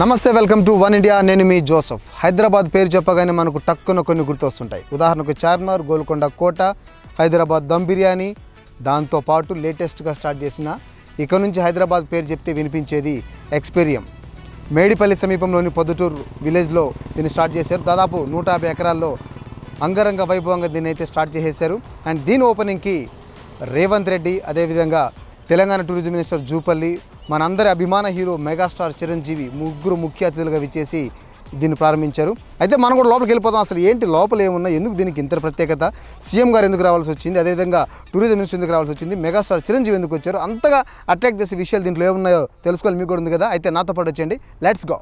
నమస్తే welcome to one India. నేను మీ Joseph. Hyderabad పేరు చెప్పగానే మనకు టక్కున కొన్ని గుర్తొస్తుంటాయి. ఉదాహరణకు చార్మార్ గోల్కొండ కోట హైదరాబాద్ దమ్ బిర్యానీ. దాంతోపాటు లేటెస్ట్గా స్టార్ట్ చేసిన ఇక నుంచి హైదరాబాద్ పేరు చెప్తే వినిపించేది ఎక్స్పీరియం. మేడిపల్లి సమీపంలోని పొద్దుటూరు విలేజ్లో దీన్ని స్టార్ట్ చేశారు. దాదాపు నూట యాభై ఎకరాల్లో అంగరంగ వైభవంగా దీన్ని అయితే స్టార్ట్ చేసేశారు. అండ్ దీని ఓపెనింగ్కి రేవంత్ రెడ్డి అదేవిధంగా తెలంగాణ టూరిజం మినిస్టర్ జూపల్లి మనందరి అభిమాన హీరో మెగాస్టార్ చిరంజీవి ముగ్గురు ముఖ్య అతిథులుగా విచ్చేసి దీన్ని ప్రారంభించారు. అయితే మనం కూడా లోపలికి వెళ్ళిపోతాం. అసలు ఏంటి లోపల ఏమున్నా ఎందుకు దీనికి ఇంత ప్రత్యేకత? సీఎం గారు ఎందుకు రావాల్సి వచ్చింది? అదేవిధంగా టూరిజం మినిస్టర్ ఎందుకు రావాల్సి వచ్చింది? మెగాస్టార్ చిరంజీవి ఎందుకు వచ్చారు? అంతగా అట్రాక్ట్ చేసే విషయాలు దీంట్లో ఏమున్నాయో తెలుసుకోవాలి. మీకు కూడా ఉంది కదా? అయితే నాతో పాటు వచ్చేయండి. Let's go.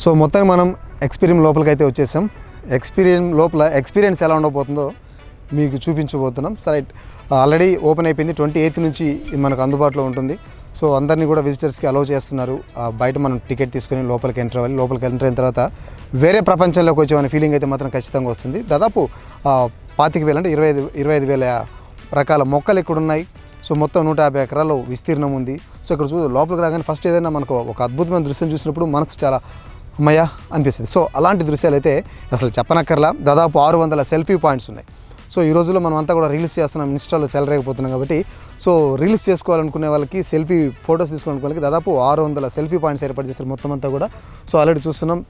సో మొత్తానికి మనం ఎక్స్పీరియన్స్ లోపలికి అయితే వచ్చేసాం. ఎక్స్పీరియన్స్ లోపల ఎక్స్పీరియన్స్ ఎలా ఉండబోతుందో మీకు చూపించబోతున్నాం. సరే ఆల్రెడీ ఓపెన్ అయిపోయింది. ట్వంటీ ఎయిత్ నుంచి ఇది మనకు అందుబాటులో ఉంటుంది. సో అందరినీ కూడా విజిటర్స్కి అలౌ చేస్తున్నారు. ఆ, బయట మనం టికెట్ తీసుకొని లోపలికి ఎంటర్ అవ్వాలి. లోపలికి ఎంటర్ అయిన తర్వాత వేరే ప్రపంచంలోకి వచ్చామనే ఫీలింగ్ అయితే మాత్రం ఖచ్చితంగా వస్తుంది. దాదాపు పాతిక వేలు అంటే ఇరవై ఐదు ఇరవై ఐదు వేల రకాల మొక్కలు ఇక్కడ ఉన్నాయి. సో మొత్తం నూట యాభై ఎకరాలు విస్తీర్ణం ఉంది. సో ఇక్కడ చూ లోపలికి రాగానే ఫస్ట్ ఏదైనా మనకు ఒక అద్భుతమైన దృశ్యం చూసినప్పుడు మనసు చాలా అమ్మయ్య అనిపిస్తుంది. సో అలాంటి దృశ్యాలు అయితే అసలు చెప్పనక్కర్లా. దాదాపు ఆరు వందల సెల్ఫీ పాయింట్స్ ఉన్నాయి. సో ఈ రోజుల్లో మనం అంతా కూడా రీల్స్ చేస్తున్నాం ఇన్స్టాలో చెలరేకపోతున్నాం కాబట్టి. సో రీల్స్ చేసుకోవాలనుకునే వాళ్ళకి సెల్ఫీ ఫొటోస్ తీసుకోవాలనుకునే వాళ్ళకి దాదాపు ఆరు వందల సెల్ఫీ పాయింట్స్ ఏర్పాటు చేస్తారు మొత్తం అంతా కూడా. సో ఆల్రెడీ చూస్తున్నాం.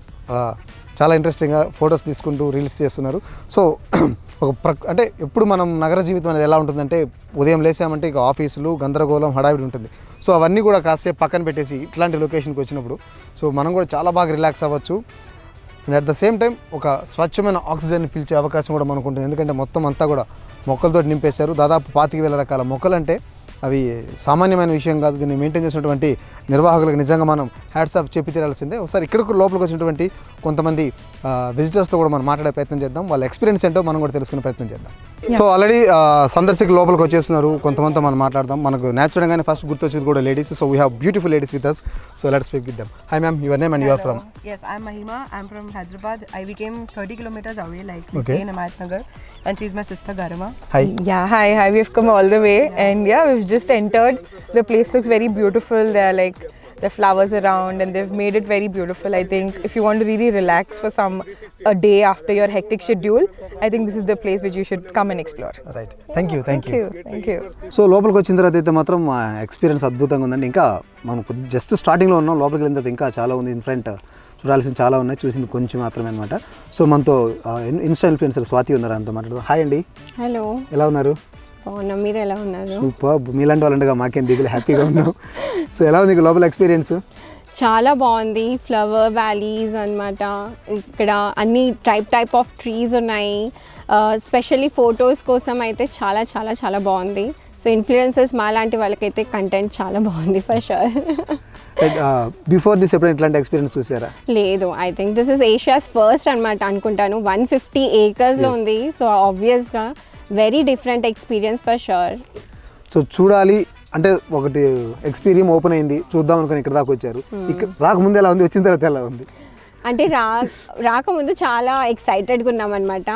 చాలా ఇంట్రెస్టింగ్గా ఫొటోస్ తీసుకుంటూ రీల్స్ చేస్తున్నారు. సో ఒక ప్ర అంటే ఎప్పుడు మనం నగర జీవితం అనేది ఎలా ఉంటుందంటే ఉదయం లేసామంటే ఇక ఆఫీసులు గందరగోళం హడావిడి ఉంటుంది. సో అవన్నీ కూడా కాసేపు పక్కన పెట్టేసి ఇట్లాంటి లొకేషన్కి వచ్చినప్పుడు సో మనం కూడా చాలా బాగా రిలాక్స్ అవ్వచ్చు. And at the same time ఒక స్వచ్ఛమైన ఆక్సిజన్ పీల్చే అవకాశం కూడా మనకు ఉంటుంది. ఎందుకంటే మొత్తం అంతా కూడా మొక్కలతో నింపేశారు. దాదాపు పాతిక వేల రకాల మొక్కలు అంటే అవి సామాన్యమైన విషయం కాదు దీన్ని మెయింటైన్ చేసినటువంటి నిర్వాహకులకు నిజంగా మనం హ్యాట్స్ ఆఫ్ చెప్పి తీరాల్సిందే. ఒకసారి ఇక్కడికి లోపలికి వచ్చినటువంటి కొంతమంది విజిటర్స్తో కూడా మనం మాట్లాడే ప్రయత్నం చేద్దాం. వాళ్ళ ఎక్స్పీరియన్స్ ఏంటో మనం కూడా తెలుసుకునే ప్రయత్నం చేద్దాం. సో ఆల్రెడీ సందర్శకులు లోపలికి వచ్చేస్తున్నారు. కొంతమంది మనం మాట్లాడదాం. మనకు న్యాచురల్గానే ఫస్ట్ గుర్తొచ్చేది కూడా ladies so we have beautiful ladies with us so let speak with them hi ma'am your name and your from Yes, I'm Mahima. I'm from Hyderabad. I became 30 kilometers away, like we Okay. stay in Amat Nagar, and she's my sister Garima. Hi Yeah, hi, hi. We've come all the way, and yeah, we've just entered. The place looks very beautiful. There are like the flowers around, and they've made it very beautiful. I think if you want to really relax for some a day after your hectic schedule, I think this is the place which you should come and explore. Right thank you thank Thank you you, thank you. So లోపలికి వచ్చిన తర్వాత అయితే మాత్రం experience అద్భుతంగా ఉందండి ఇంకా మనం just స్టార్టింగ్లో ఉన్నాం లోపలికి వెళ్ళిన తర్వాత ఇంకా చాలా ఉంది ఇన్ ఫ్రంట్ చూడాల్సింది చాలా ఉన్నాయి చూసింది కొంచెం మాత్రమే అనమాట సో మనతో ఇన్స్టా ఇన్ఫ్లుయెన్సర్ స్వాతి ఉన్నారు అంత మాట్లాడదు హాయ్ అండి హలో ఎలా ఉన్నారు బాగున్నా మీరు ఎలా ఉన్నారు? సూపర్ మీలాంటి వాళ్ళండగా మాకేం దిగులు హ్యాపీగా ఉన్నాం. సో ఎలా ఉంది లోపల ఎక్స్పీరియన్స్ చాలా బాగుంది. ఫ్లవర్ వ్యాలీస్ అన్నమాట. ఇక్కడ అన్ని టైప్ టైప్ ఆఫ్ ట్రీస్ ఉన్నాయి. స్పెషల్లీ ఫొటోస్ కోసం అయితే చాలా చాలా చాలా బాగుంది. సో ఇన్ఫ్లుయెన్సెస్ మా లాంటి వాళ్ళకైతే కంటెంట్ చాలా బాగుంది ఫర్ షూర్ బిఫోర్ దిస్ ఎప్పుడైనా ఇట్లాంటి ఎక్స్పీరియన్స్ చూసారా? లేదు. I think this is Asia's first అనమాట అనుకుంటాను. వన్ ఫిఫ్టీ ఏకర్స్లో. ఉంది. సో ఆబ్వియస్గా very different experience for sure so చూడాలి. అంటే ఒకటి ఎక్స్పీరియన్స్ ఓపెన్ అయింది. చూద్దాం అనుకుని ఇక్కడ దాకా వచ్చారు. ఇక్కడ రాకముందు ఎలా ఉంది? వచ్చిన తర్వాత ఎలా ఉంది? అంటే రా రాకముందు చాలా ఎక్సైటెడ్గా ఉన్నాం అనమాట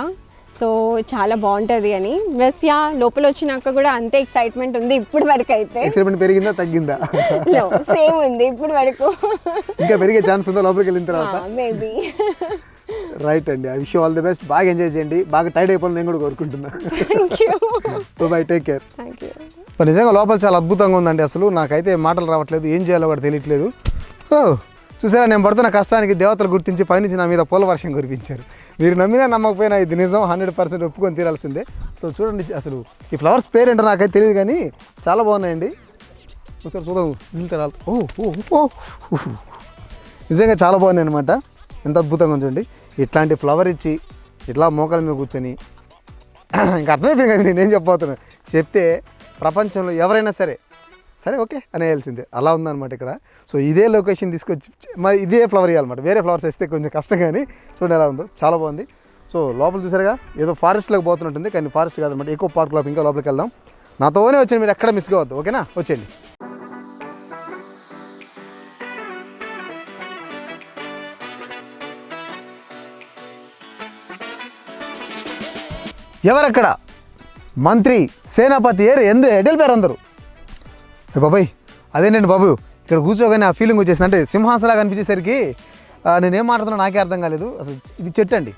సో చాలా బాగుంటుంది అని. ప్లస్ యా లోపల వచ్చినాక కూడా అంతే ఎక్సైట్మెంట్ ఉంది ఇప్పుడు వరకు అయితే ఎక్సైట్మెంట్ పెరిగిందా తగ్గిందా? సేమ్ ఉంది ఇప్పుడు వరకు. ఇంకా పెరిగే ఛాన్స్ ఉందా లోపలికి వెళ్ళిన తర్వాత? మేబీ రైట్ అండి. I wish all the best బాగా ఎంజాయ్ చేయండి. బాగా టైర్డ్ అయిపోవాలి నేను కూడా కోరుకుంటున్నా. Thank you so bye take care thank నిజంగా లోపల చాలా అద్భుతంగా ఉందండి అసలు. నాకైతే మాటలు రావట్లేదు. ఏం చేయాలో కూడా తెలియట్లేదు. ఓ చూసారా? నేను పడుతున్న కష్టానికి దేవతలు గుర్తించి పైనుంచి నా మీద పూల వర్షం కురిపించారు. మీరు నమ్మినా నమ్మకపోయినా ఇది నిజం. హండ్రెడ్ పర్సెంట్ ఒప్పుకొని తీరాల్సిందే. సో చూడండి అసలు ఈ ఫ్లవర్స్ పేరేంటో నాకైతే తెలియదు కానీ చాలా బాగున్నాయండి. ఒకసారి చూద్దాం. ఓ. నిజంగా చాలా బాగున్నాయి అనమాట ఎంత అద్భుతంగా ఉంచండి ఇట్లాంటి ఫ్లవర్ ఇచ్చి ఇట్లా మోకాల మీద కూర్చొని ఇంకా అర్థమైపోయింది కానీ నేనేం చెప్పబోతున్నాను చెప్తే ప్రపంచంలో ఎవరైనా సరే సరే ఓకే అనేయాల్సిందే. అలా ఉందన్నమాట ఇక్కడ. సో ఇదే లొకేషన్ తీసుకొచ్చి మరి ఇదే ఫ్లవర్ ఇవ్వాలన్నమాట వేరే ఫ్లవర్స్ వేస్తే కొంచెం కష్టం కానీ చూడండి ఎలా ఉందో. చాలా బాగుంది. సో లోపల చూసారుగా ఏదో ఫారెస్ట్లోకి పోతున్నట్టుంది. కానీ ఫారెస్ట్ కాదనమాట ఎక్కువ పార్క్ లోపల ఇంకా లోపలికి వెళ్దాం. నాతోనే వచ్చండి మీరు ఎక్కడ మిస్ కావద్దు. ఓకేనా? వచ్చేయండి. ఎవరక్కడ? మంత్రి సేనాపతి ఏరు ఎందు ఎడలిపోయారు అందరూ. అందరు బాబాయ్ అదేంటండి బాబు? ఇక్కడ కూర్చోగానే ఆ ఫీలింగ్ వచ్చేసింది. అంటే సింహాసలాగా అనిపించేసరికి నేనేం మాట్లాడుతున్నా నాకే అర్థం కాలేదు. అసలు ఇది చెట్టు అండి.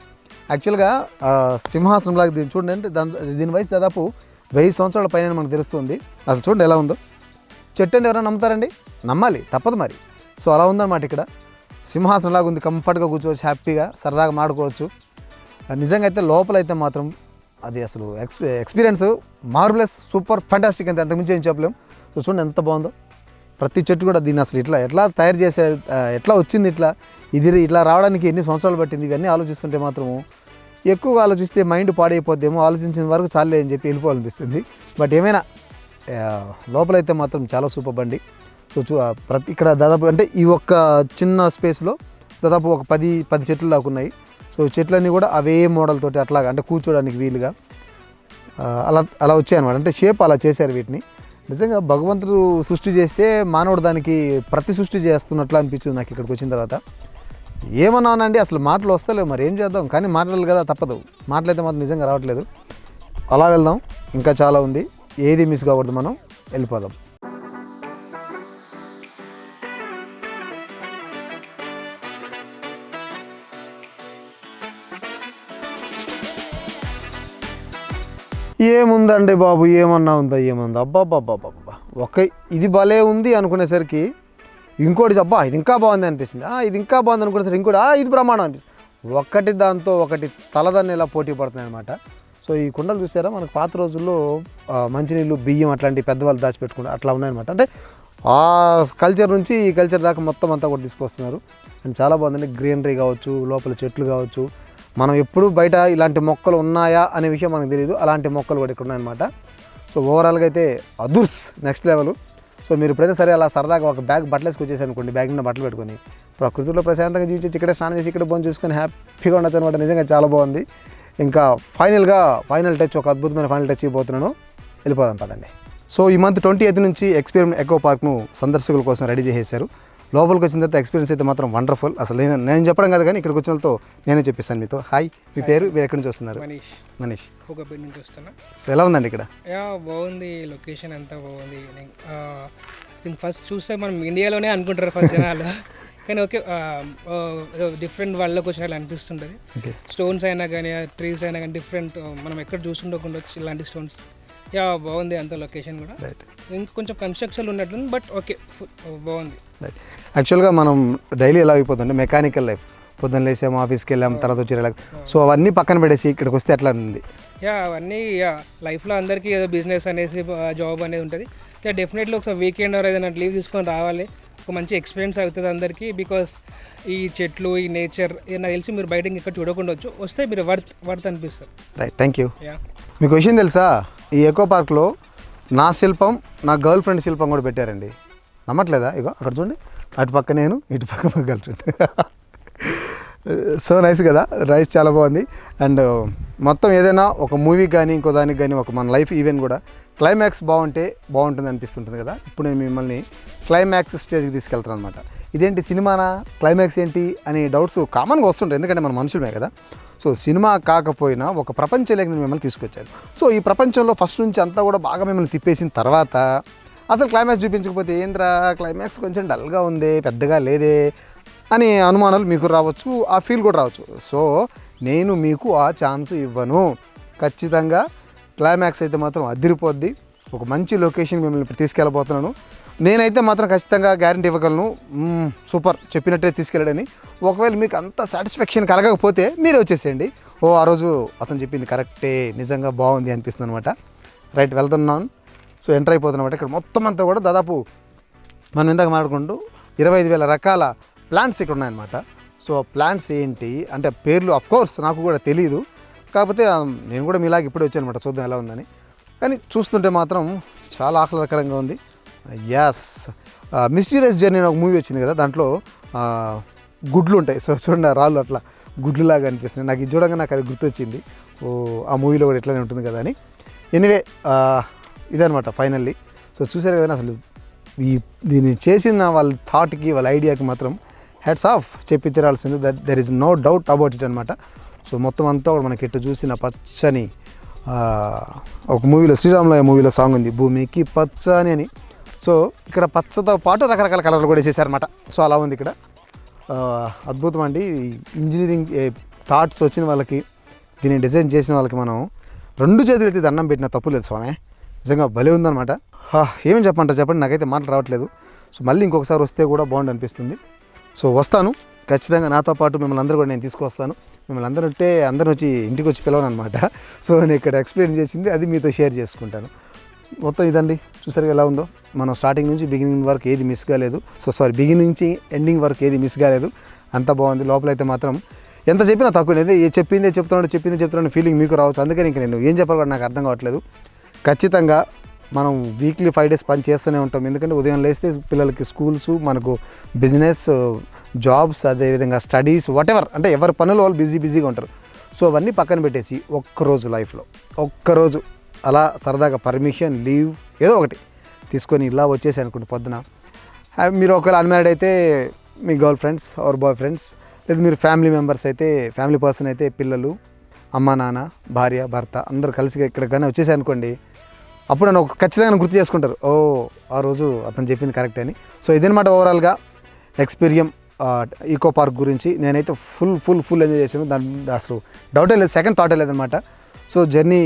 యాక్చువల్గా సింహాసనం సింహాసనంలాగా దీన్ని చూడండి. అంటే దాని దీని వయసు దాదాపు వెయ్యి సంవత్సరాల పైన మనకు తెలుస్తుంది. అసలు చూడండి ఎలా ఉందో. చెట్టు అండి ఎవరైనా నమ్ముతారండి? నమ్మాలి తప్పదు మరి. సో అలా ఉందన్నమాట ఇక్కడ. సింహాసనంలాగా ఉంది కంఫర్ట్గా కూర్చోవచ్చు హ్యాపీగా సరదాగా మాడుకోవచ్చు నిజంగా అయితే లోపల అయితే మాత్రం అది అసలు ex experience marvellous super fantastic అంతే. అంతకుమించి ఏం చెప్పలేం. సో చూడండి ఎంత బాగుందో. ప్రతి చెట్టు కూడా దీన్ని అసలు ఇట్లా ఎట్లా తయారు చేసే ఎట్లా వచ్చింది ఇట్లా ఇది ఇట్లా రావడానికి ఎన్ని సంవత్సరాలు పట్టింది ఇవన్నీ ఆలోచిస్తుంటే మాత్రము ఎక్కువగా ఆలోచిస్తే మైండ్ పాడైపోద్దేమో ఆలోచించిన వరకు చాలే అని చెప్పి వెళ్ళిపోవాలనిపిస్తుంది. బట్ ఏమైనా లోపలైతే మాత్రం చాలా సూపర్ బండి. సో చూ ప్రతి ఇక్కడ దాదాపు అంటే ఈ ఒక్క చిన్న స్పేస్లో దాదాపు ఒక పది పది చెట్లు దాకా ఉన్నాయి. సో చెట్లన్నీ కూడా అవే మోడల్ తోటి అట్లాగా అంటే కూర్చోడానికి వీలుగా అలా అలా వచ్చాయన్నమాట. అంటే షేప్ అలా చేశారు వీటిని. నిజంగా భగవంతుడు సృష్టి చేస్తే మానవుడు దానికి ప్రతి సృష్టి చేస్తున్నట్లు అనిపించింది నాకు ఇక్కడికి వచ్చిన తర్వాత. ఏమన్నానండి? అసలు మాటలు వస్తలేవు మరి ఏం చేద్దాం? కానీ మాట్లాడాలి కదా తప్పదు. మాటలైతే మాత్రం నిజంగా రావట్లేదు. అలా వెళ్దాం. ఇంకా చాలా ఉంది. ఏది మిస్ కాకూడదు మనం. వెళ్ళిపోదాం. ఏముందండి బాబు? ఏమన్నా ఉందా? ఏముందా? అబ్బాబ్బాబ్బాబ్బా ఒక ఇది భలే ఉంది అనుకునేసరికి ఇంకోటి అబ్బా ఇది ఇంకా బాగుంది అనిపిస్తుంది. ఆ, ఇది ఇంకా బాగుంది అనుకునేసరికి ఇంకోటి ఇది ప్రమాణం అనిపిస్తుంది. ఒకటి దాంతో ఒకటి తలదాన్ని ఇలా పోటీ పడుతున్నాయి అనమాట సో ఈ కుండలు చూసారా? మనకు పాత రోజుల్లో మంచినీళ్ళు బియ్యం అట్లాంటి పెద్దవాళ్ళు దాచిపెట్టుకుని అట్లా ఉన్నాయన్నమాట. అంటే ఆ కల్చర్ నుంచి ఈ కల్చర్ దాకా మొత్తం అంతా కూడా తీసుకొస్తున్నారు. అండ్ చాలా బాగుందండి. గ్రీనరీ కావచ్చు లోపల చెట్లు కావచ్చు. మనం ఎప్పుడు బయట ఇలాంటి మొక్కలు ఉన్నాయా అనే విషయం మనకు తెలియదు అలాంటి మొక్కలు కూడా ఇక్కడ ఉన్నాయన్నమాట సో ఓవరాల్గా అయితే అదుర్స్ నెక్స్ట్ లెవెల్ సో మీరు ఎప్పుడైతే సరే అలా సరదాగా ఒక బ్యాగ్ బట్టలు వేసుకొచ్చేసి అనుకోండి బ్యాగ్ నిండా బట్టలు పెట్టుకొని ప్రకృతిలో ప్రశాంతంగా జీవించి ఇక్కడ స్నానం చేసి ఇక్కడ బోన్ చూసుకొని హ్యాపీగా ఉండొచ్చు అనమాట నిజంగా చాలా బాగుంది. ఇంకా ఫైనల్గా ఫైనల్ టచ్ ఒక అద్భుతమైన ఫైనల్ టచ్ ఇవ్వబోతున్నాను వెళ్ళిపోదాం పదండి. సో ఈ మంత్ ట్వంటీ ఎయిత్ నుంచి ఎక్స్పెరిమెంట్ ఎకో పార్క్ను సందర్శకుల కోసం రెడీ చేసేసారు లోపలికి వచ్చిన తర్వాత ఎక్స్పీరియన్స్ అయితే మాత్రం వండర్ఫుల్. అసలు నేను నేను చెప్పడం కాదు కానీ ఇక్కడికి వచ్చిన వాళ్ళతో నేనే చెప్పిస్తాను మీతో. హాయ్ మీ పేరు మీరు ఎక్కడి నుంచి వస్తున్నారు? మనీష్. మనీష్. నుంచి వస్తున్నా. సో ఎలా ఉందండి ఇక్కడ? యా బాగుంది. లొకేషన్ అంతా బాగుంది. థింక్ ఫస్ట్ చూస్తే మనం ఇండియాలోనే అనుకుంటారు ఫస్ట్ జనాలు. కానీ ఓకే డిఫరెంట్ వాళ్ళకి వచ్చినట్లు అనిపిస్తుంటుంది. స్టోన్స్ అయినా కానీ ట్రీస్ అయినా కానీ డిఫరెంట్ మనం ఎక్కడ చూస్తుండకుండా వచ్చి ఇలాంటి స్టోన్స్ యా బాగుంది అంత లొకేషన్ కూడా. రైట్ ఇంకా కొంచెం కన్స్ట్రక్షన్ ఉన్నట్లుంది బట్ ఓకే బాగుంది. రైట్ యాక్చువల్గా మనం డైలీ ఎలా అయిపోతుంటే మెకానికల్ లైఫ్ పొద్దున్న లేసాము ఆఫీస్కి వెళ్ళాం తర్వాత వచ్చి రిలాక్స్ సో అవన్నీ పక్కన పెట్టేసి ఇక్కడికి వస్తే ఎట్లా ఉంది యా అవన్నీ యా లైఫ్లో అందరికీ ఏదో బిజినెస్ అనేసి జాబ్ అనేది ఉంటుంది. యా డెఫినెట్లీ ఒకసారి వీకెండ్ ఆర్ ఏదైనా లీవ్ తీసుకొని రావాలి. ఒక మంచి ఎక్స్పీరియన్స్ అవుతుంది అందరికీ బికాస్ ఈ చెట్లు ఈ నేచర్ నాకు తెలిసి మీరు బయట ఇక్కడ చూడకుండొచ్చు వస్తే మీరు వర్త్ వర్త్ అనిపిస్తారు రైట్ థ్యాంక్ యూ యా. మీకు విషయం తెలుసా? ఈ ఎకో పార్క్లో నా శిల్పం నా గర్ల్ ఫ్రెండ్ శిల్పం కూడా పెట్టారండి. నమ్మట్లేదా? ఇగో అక్కడ చూడండి. అటు పక్క నేను ఇటు పక్క మా గర్ల్ ఫ్రెండ్ సో నైస్ కదా? రైస్ చాలా బాగుంది. అండ్ uh, మొత్తం ఏదైనా ఒక మూవీ కానీ ఇంకో దానికి కానీ ఒక మన లైఫ్ ఈవెంట్ కూడా క్లైమాక్స్ బాగుంటే బాగుంటుంది అనిపిస్తుంటుంది కదా? ఇప్పుడు నేను మిమ్మల్ని క్లైమాక్స్ స్టేజ్కి తీసుకెళ్తాను అనమాట ఇదేంటి సినిమానా? క్లైమాక్స్ ఏంటి? అనే డౌట్స్ కామన్గా వస్తుంటాయి. ఎందుకంటే మన మనుషులమే కదా? సో సినిమా కాకపోయినా ఒక ప్రపంచంలోకి నేను మిమ్మల్ని తీసుకొచ్చాను సో ఈ ప్రపంచంలో ఫస్ట్ నుంచి అంతా కూడా బాగా మిమ్మల్ని తిప్పేసిన తర్వాత అసలు క్లైమాక్స్ చూపించకపోతే ఏంద్రా? క్లైమాక్స్ కొంచెం డల్గా ఉంది పెద్దగా లేదే. అని అనుమానాలు మీకు రావచ్చు ఆ ఫీల్ కూడా రావచ్చు. సో నేను మీకు ఆ ఛాన్స్ ఇవ్వను. ఖచ్చితంగా క్లైమాక్స్ అయితే మాత్రం అదిరిపోద్ది. ఒక మంచి లొకేషన్ మిమ్మల్ని ఇప్పుడు తీసుకెళ్ళబోతున్నాను. నేనైతే మాత్రం ఖచ్చితంగా గ్యారంటీ ఇవ్వగలను. సూపర్ చెప్పినట్టే తీసుకెళ్ళడని. ఒకవేళ మీకు అంత సాటిస్ఫాక్షన్ కలగకపోతే మీరే వచ్చేసేయండి. ఓ ఆ రోజు అతను చెప్పింది కరెక్టే నిజంగా బాగుంది అనిపిస్తుంది అనమాట రైట్ వెళ్తున్నాను సో ఎంటర్ అయిపోతున్నమాట. ఇక్కడ మొత్తం అంతా కూడా దాదాపు మనం ఇందాక మాట్లాడుకుంటూ ఇరవై ఐదు వేల రకాల ప్లాంట్స్ ఇక్కడ ఉన్నాయన్నమాట. సో ప్లాంట్స్ ఏంటి? అంటే పేర్లు అఫ్ కోర్స్ నాకు కూడా తెలియదు కాకపోతే నేను కూడా మీలాగా ఇప్పుడే వచ్చాను అనమాట చూద్దాం ఎలా ఉందని. కానీ చూస్తుంటే మాత్రం చాలా ఆహ్లాదకరంగా ఉంది. యాస్ మిస్టీరియస్ జర్నీ అని ఒక మూవీ వచ్చింది కదా దాంట్లో గుడ్లు ఉంటాయి. సో చూడండి రాళ్ళు అట్లా గుడ్లులాగా అనిపిస్తుంది నాకు ఇది చూడంగా నాకు అది గుర్తొచ్చింది. ఓ ఆ మూవీలో కూడా ఎట్లానే ఉంటుంది కదా అని. ఎనివే ఇదనమాట ఫైనల్లీ సో చూసారు కదా అసలు. ఈ దీన్ని చేసిన వాళ్ళ థాట్కి వాళ్ళ ఐడియాకి మాత్రం హెడ్స్ ఆఫ్ చెప్పి తీరాల్సింది. That there is no doubt about it అనమాట సో మొత్తం అంతా కూడా మనకి ఇటు చూసిన పచ్చని ఒక మూవీలో శ్రీరాముల మూవీలో సాంగ్ ఉంది. భూమికి పచ్చని అని. సో ఇక్కడ పచ్చతో పాటు రకరకాల కలర్లు కూడా వేసేసారనమాట సో అలా ఉంది ఇక్కడ. అద్భుతం అండి. ఇంజనీరింగ్ థాట్స్ వచ్చిన వాళ్ళకి దీన్ని డిజైన్ చేసిన వాళ్ళకి మనం రెండు చేతులు అయితే దండం పెట్టిన తప్పు లేదు స్వామి. నిజంగా భలే ఉందన్నమాట. హా, ఏమని చెప్పంటారు చెప్పండి. నాకైతే మాటలు రావట్లేదు. సో మళ్ళీ ఇంకొకసారి వస్తే కూడా బాగుండు అనిపిస్తుంది. సో వస్తాను. ఖచ్చితంగా నాతో పాటు మిమ్మల్ని అందరూ కూడా నేను తీసుకొస్తాను మిమ్మల్ని అందరూ ఉంటే అందరూ వచ్చి ఇంటికి వచ్చి పిలవను అనమాట సో నేను ఇక్కడ ఎక్స్ప్లెయిన్ చేసింది అది మీతో షేర్ చేసుకుంటాను. మొత్తం ఇదండి. చూసారు ఎలా ఉందో? మనం స్టార్టింగ్ నుంచి బిగినింగ్ వరకు ఏది మిస్ కాలేదు. సో సారీ బిగినింగ్ నుంచి ఎండింగ్ వరకు ఏది మిస్ కాలేదు. అంత బాగుంది. లోపలైతే మాత్రం ఎంత చెప్పినా తక్కువ ఏ చెప్పిందే చెప్తున్నాడు చెప్పిందే చెప్తున్నాడు ఫీలింగ్ మీకు రావచ్చు. అందుకని ఇంక నేను ఏం చెప్పాలి నాకు అర్థం కావట్లేదు. ఖచ్చితంగా మనం వీక్లీ ఫైవ్ డేస్ పని చేస్తూనే ఉంటాం. ఎందుకంటే ఉదయం లేస్తే పిల్లలకి స్కూల్స్ మనకు బిజినెస్ జాబ్స్ అదేవిధంగా స్టడీస్ వాటెవర్ అంటే ఎవరి పనులు వాళ్ళు బిజీ బిజీగా ఉంటారు. సో అవన్నీ పక్కన పెట్టేసి ఒక్కరోజు లైఫ్లో ఒక్కరోజు అలా సరదాగా పర్మిషన్ లీవ్ ఏదో ఒకటి తీసుకొని ఇలా వచ్చేసి అనుకుంటే పొద్దున. మీరు ఒకవేళ అన్మ్యారీడ్ అయితే మీ girlfriends or boyfriends లేదా మీరు ఫ్యామిలీ మెంబర్స్ అయితే ఫ్యామిలీ పర్సన్ అయితే పిల్లలు అమ్మ నాన్న భార్య భర్త అందరూ కలిసి ఇక్కడికైనా వచ్చేసి అనుకోండి అప్పుడు నన్ను ఒక ఖచ్చితంగా గుర్తు చేసుకుంటారు. ఓ ఆ రోజు అతను చెప్పింది కరెక్ట్ అని. సో ఇదనమాట ఓవరాల్గా ఎక్స్పీరియం ఈకో పార్క్ గురించి. నేనైతే ఫుల్ ఫుల్ ఫుల్ ఎంజాయ్ చేశాను. దాని అసలు డౌటే లేదు. సెకండ్ థాటే లేదనమాట సో జర్నీ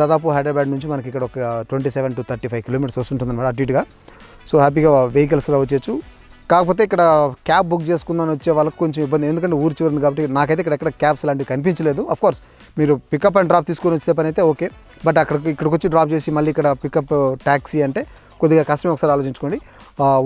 దాదాపు హైదరాబాద్ నుంచి మనకి ఇక్కడ ఒక twenty seven to thirty five kilometres వస్తుంటుంది అనమాట అటు ఇటుగా. సో హ్యాపీగా వెహికల్స్లో వచ్చేచ్చు కాకపోతే ఇక్కడ క్యాబ్ బుక్ చేసుకుందాం వచ్చే వాళ్ళకి కొంచెం ఇబ్బంది ఎందుకంటే ఊరి చివరింది కాబట్టి నాకైతే ఇక్కడ ఎక్కడ క్యాబ్స్ లాంటివి కనిపించలేదు. అఫ్ కోర్స్ మీరు పికప్ అండ్ డ్రాప్ తీసుకొని వచ్చే పని అయితే ఓకే బట్ అక్కడికి ఇక్కడికి వచ్చి డ్రాప్ చేసి మళ్ళీ ఇక్కడ పికప్ ట్యాక్సీ అంటే కొద్దిగా కష్టమే ఒకసారి ఆలోచించుకోండి.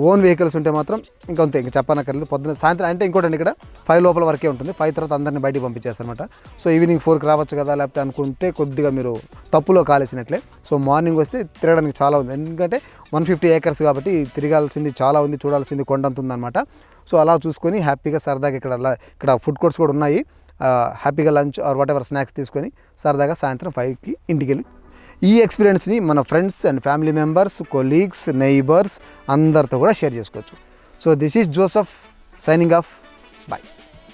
ఓన్ వెహికల్స్ ఉంటే మాత్రం ఇంకా అంతే ఇంకా చెప్పనక్కర్లేదు. పొద్దున సాయంత్రం అంటే ఇంకోటి ఇక్కడ ఫైవ్ లోపల వరకే ఉంటుంది. ఫైవ్ తర్వాత అందరిని బయటికి పంపించేస్తారనమాట సో ఈవినింగ్ ఫోర్కి రావచ్చు కదా లేకపోతే అనుకుంటే కొద్దిగా మీరు తప్పులో కాలేసినట్లే. సో మార్నింగ్ వస్తే తిరగడానికి చాలా ఉంది. ఎందుకంటే వన్ ఫిఫ్టీ ఏకర్స్ కాబట్టి తిరగాల్సింది చాలా ఉంది చూడాల్సింది కొండంత ఉందన్నమాట. సో అలా చూసుకొని హ్యాపీగా సరదాగా ఇక్కడ ఇక్కడ ఫుడ్ కోర్ట్స్ కూడా ఉన్నాయి. హ్యాపీగా lunch or whatever snacks తీసుకొని సరదాగా సాయంత్రం ఫైవ్కి ఇంటికి వెళ్ళి ఈ ఎక్స్పీరియన్స్ని మన friends and family members colleagues neighbours అందరితో కూడా షేర్ చేసుకోవచ్చు. So this is Joseph signing off bye